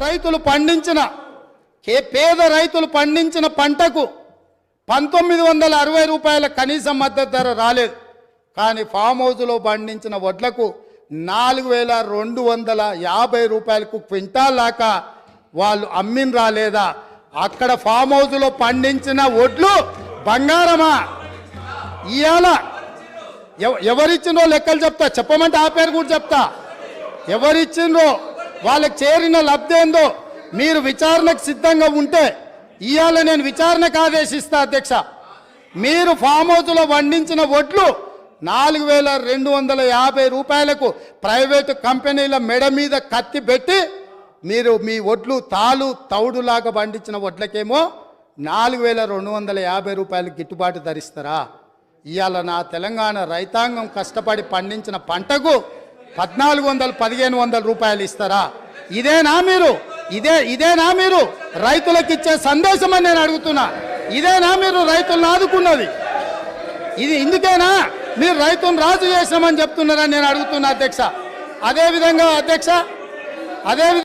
రైతులు పండించిన కే పేద రైతులు పండించిన పంటకు పంతొమ్మిది వందల అరవై రూపాయల కనీస మద్దతు ధర రాలేదు. కానీ ఫామ్ హౌస్లో పండించిన వడ్లకు నాలుగు వేల రెండు వందల యాభై రూపాయలకు క్వింటాల్ దాకా వాళ్ళు అమ్మిన రాలేదా అక్కడ ఫామ్ హౌస్లో పండించిన వడ్లు బంగారమా? ఇవాళ ఎవ- లెక్కలు చెప్తా. చెప్పమంటే ఆ పేరు కూడా చెప్తా. ఎవరిచ్చిండ్రో? వాళ్ళకి చేరిన లబ్ధి ఏందో మీరు విచారణకు సిద్ధంగా ఉంటే ఇవాళ నేను విచారణకు ఆదేశిస్తా అధ్యక్ష. మీరు ఫామ్ హౌస్లో వండించిన వడ్లు నాలుగు వేల రెండు వందల యాభై రూపాయలకు ప్రైవేటు కంపెనీల మెడ మీద కత్తి పెట్టి మీరు మీ వడ్లు తాలు తౌడులాగా పండించిన వడ్లకేమో నాలుగు వేల రెండు వందల యాభై రూపాయలు గిట్టుబాటు ధరిస్తారా? ఇవాళ నా తెలంగాణ రైతాంగం కష్టపడి పండించిన పంటకు పద్నాలుగు వందలు పదిహేను వందల రూపాయలు ఇస్తారా? ఇదేనా మీరు? ఇదే ఇదేనా మీరు? రైతులకు ఇచ్చే సందేశం అని నేను అడుగుతున్నా. ఇదేనా మీరు? రైతులను ఆదుకున్నది. ఇది ఇందుకేనా? మీరు రైతును రాజు చేసినామని చెప్తున్నారని నేను అడుగుతున్నా అధ్యక్ష. అదేవిధంగా అధ్యక్ష అదే